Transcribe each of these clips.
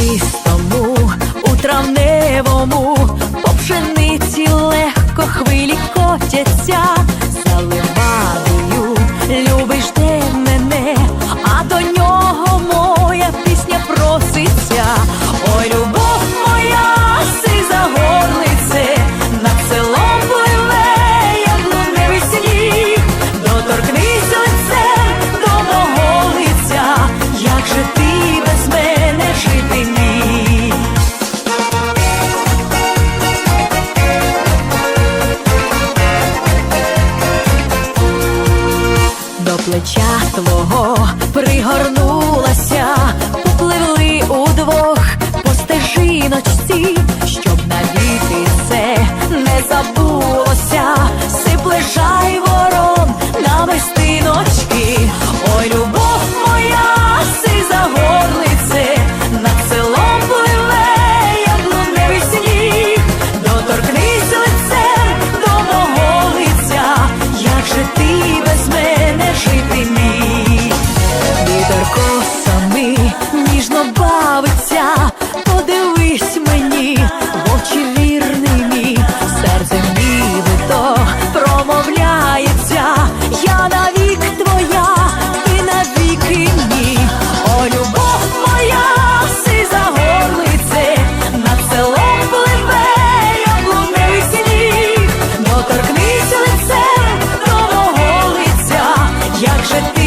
полі чистому, у травневому, по пшениці легко хвилі котяться, плеча твого пригорнулася, попливли удвох.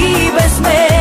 і без мене.